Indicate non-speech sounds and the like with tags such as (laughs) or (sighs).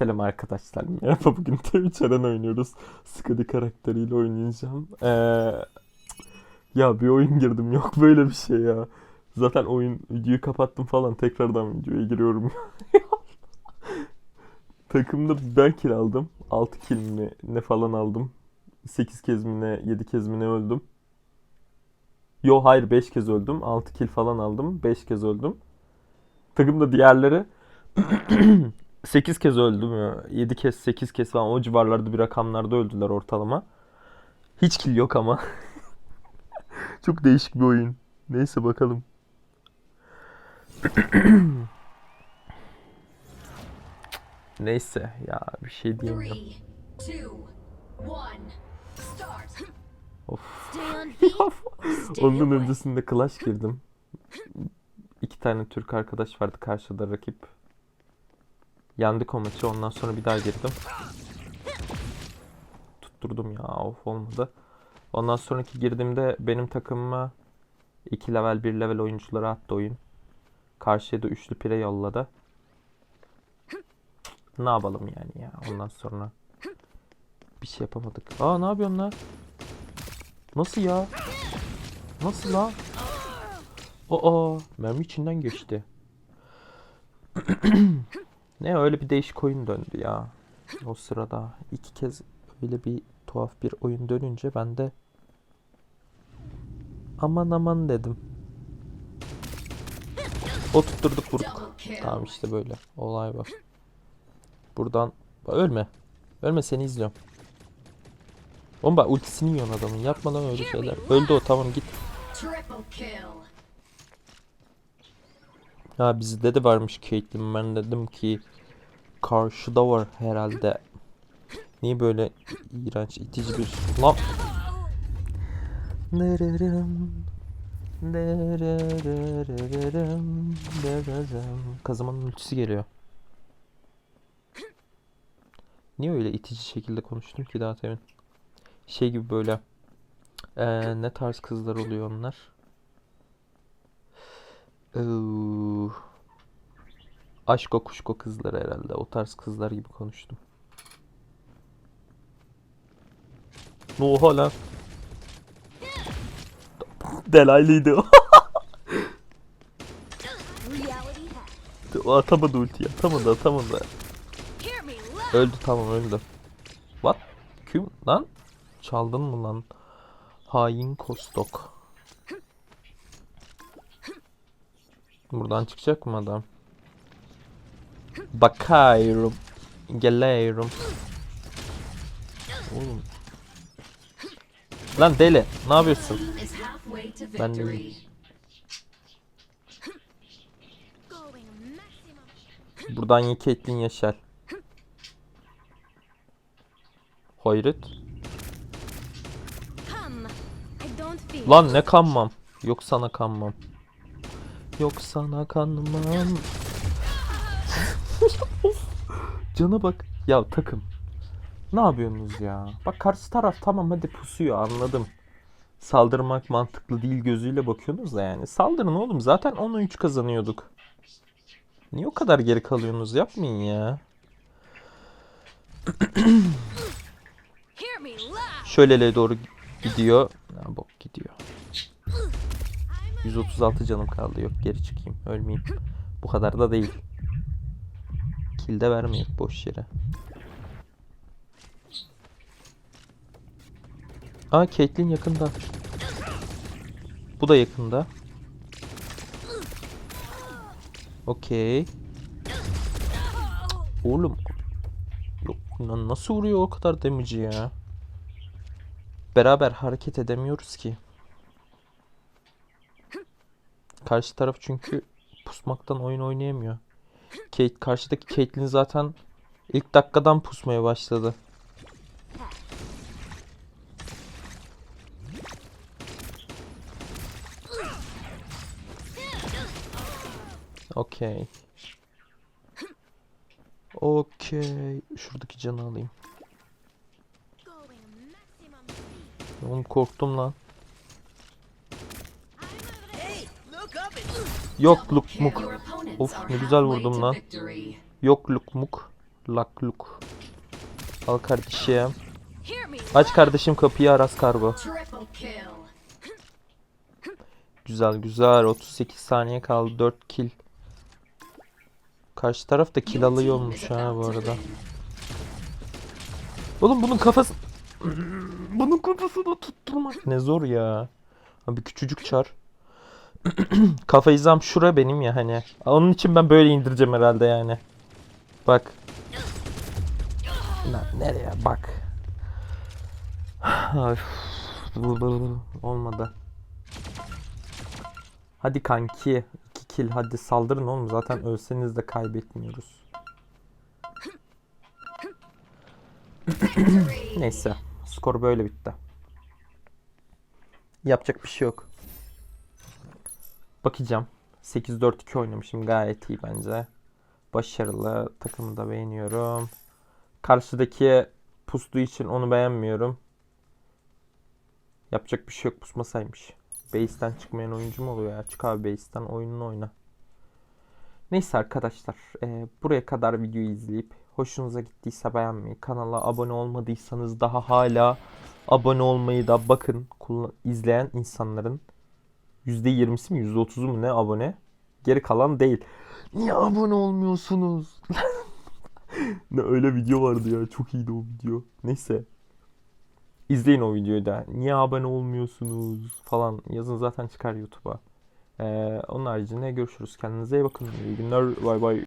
Selam arkadaşlar. (laughs) Merhaba bugün Twitch Eren oynuyoruz. Skadi karakteriyle oynayacağım. Ee, ya bir oyun girdim. (laughs) Yok böyle bir şey ya. Zaten oyun videoyu kapattım falan. Tekrardan videoya giriyorum. (laughs) Takımda ben kill aldım. 6 kill mi ne falan aldım. 8 kez mi ne 7 kez mi ne öldüm. Yo hayır 5 kez öldüm. 6 kill falan aldım. 5 kez öldüm. Takımda diğerleri (clears throat) 8 kez öldü mü? 7 kez 8 kez falan o civarlarda bir rakamlarda öldüler ortalama. Hiç kill yok ama. (laughs) Çok değişik bir oyun. Neyse bakalım. (clears throat) Neyse ya bir şey diyemiyorum. Of. Stay on (laughs) beat. Stay Ondan away. öncesinde Clash girdim. İki tane Türk arkadaş vardı karşıda rakip. Yendik o maçı. Ondan sonra bir daha girdim. Tutturdum ya. Of olmadı. Ondan sonraki girdiğimde benim takımıma 2 level 1 level oyuncuları attı oyun. Karşıya da üçlü pire yolladı. Ne yapalım yani ya ondan sonra. Bir şey yapamadık. Aa ne yapıyorsun lan? Nasıl ya? Nasıl la? Aa, mermi içinden geçti. (clears throat) (laughs) ne öyle bir değişik oyun döndü ya. O sırada iki kez öyle bir tuhaf bir oyun dönünce ben de aman aman dedim. O tutturduk vurduk. Tamam işte böyle. Olay var. Buradan ölme. Ölme seni izliyorum. Bomba ultisini yiyorsun adamın. Yapma lan öyle şeyler. Öldü o tamam git. Ha bizde de varmış Caitlyn. Ben dedim ki karşıda var herhalde. Niye böyle iğrenç itici bir lan Nererem, nererem. Kazımanın ultisi geliyor. Niye öyle itici şekilde konuştum ki daha temin? Şey gibi böyle eee, ne tarz kızlar oluyor onlar? Eee, aşko kuşko kızlar herhalde. O tarz kızlar gibi konuştum. Oha lan. Delaylıydı o. Atamadı ultiyi. Atamadı atamadı. Öldü tamam öldü. What? Kim lan? Çaldın mı lan? Hain kostok. Buradan çıkacak mı adam? Bakıyorum. Geliyorum. Oğlum. Lan deli. Ne yapıyorsun? Ben de. Buradan ye Caitlyn Yaşar. Hayret. Lan ne kanmam. Yok sana kanmam. Yok sana kanmam. (laughs) Cana bak. Ya takım. Ne yapıyorsunuz ya? Bak karşı taraf tamam hadi pusuyor anladım. Saldırmak mantıklı değil gözüyle bakıyorsunuz da yani. Saldırın oğlum zaten 10'a 3 kazanıyorduk. Niye o kadar geri kalıyorsunuz yapmayın ya. Şöylele doğru gidiyor. Ha, bok gidiyor. 136 canım kaldı. Yok geri çıkayım. Ölmeyeyim. Bu kadar da değil. Kill de vermeyeyim boş yere. Aa Caitlyn yakında. Bu da yakında. Okey. Oğlum. Yok lan nasıl vuruyor o kadar damage'i ya? Beraber hareket edemiyoruz ki. Karşı taraf çünkü pusmaktan oyun oynayamıyor. Kate, karşıdaki Caitlyn zaten ilk dakikadan pusmaya başladı. Okey. Okey. Şuradaki canı alayım. Oğlum korktum lan. Yok Double luk kill. muk. Your opponents Of, ne güzel vurdum lan. Yok luk muk. Lakluk. Al kardeşim. Aç kardeşim kapıyı Aras Kargo. Güzel güzel. 38 saniye kaldı. 4 kill. Karşı taraf da kill alıyormuş ha bu arada. Oğlum bunun kafası... (clears throat) bunun kafasını tutturmak ne zor ya. Abi küçücük çar. (clears throat) Kafa hizam şura benim ya hani. Onun için ben böyle indireceğim herhalde yani. Bak. Lan nereye bak. (sighs) Olmadı. Hadi kanki. 2 kill hadi saldırın oğlum. Zaten ölseniz de kaybetmiyoruz. (clears throat) Neyse. Skor böyle bitti. Yapacak bir şey yok. Bakacağım. 8-4-2 oynamışım. Gayet iyi bence. Başarılı. Takımı da beğeniyorum. Karşıdaki pustu için onu beğenmiyorum. Yapacak bir şey yok pusmasaymış. Base'ten çıkmayan oyuncu mu oluyor ya? Çık abi base'ten oyununu oyna. Neyse arkadaşlar. eee, buraya kadar videoyu izleyip hoşunuza gittiyse beğenmeyi, kanala abone olmadıysanız daha hala abone olmayı da bakın kullan- izleyen insanların %20'si mi %30'u mu ne abone? Geri kalan değil. Niye abone olmuyorsunuz? (laughs) ne öyle video vardı ya. Çok iyiydi o video. Neyse. İzleyin o videoyu da. Niye abone olmuyorsunuz falan yazın zaten çıkar YouTube'a. Ee, onun haricinde görüşürüz. Kendinize iyi bakın. İyi günler. Bay bay.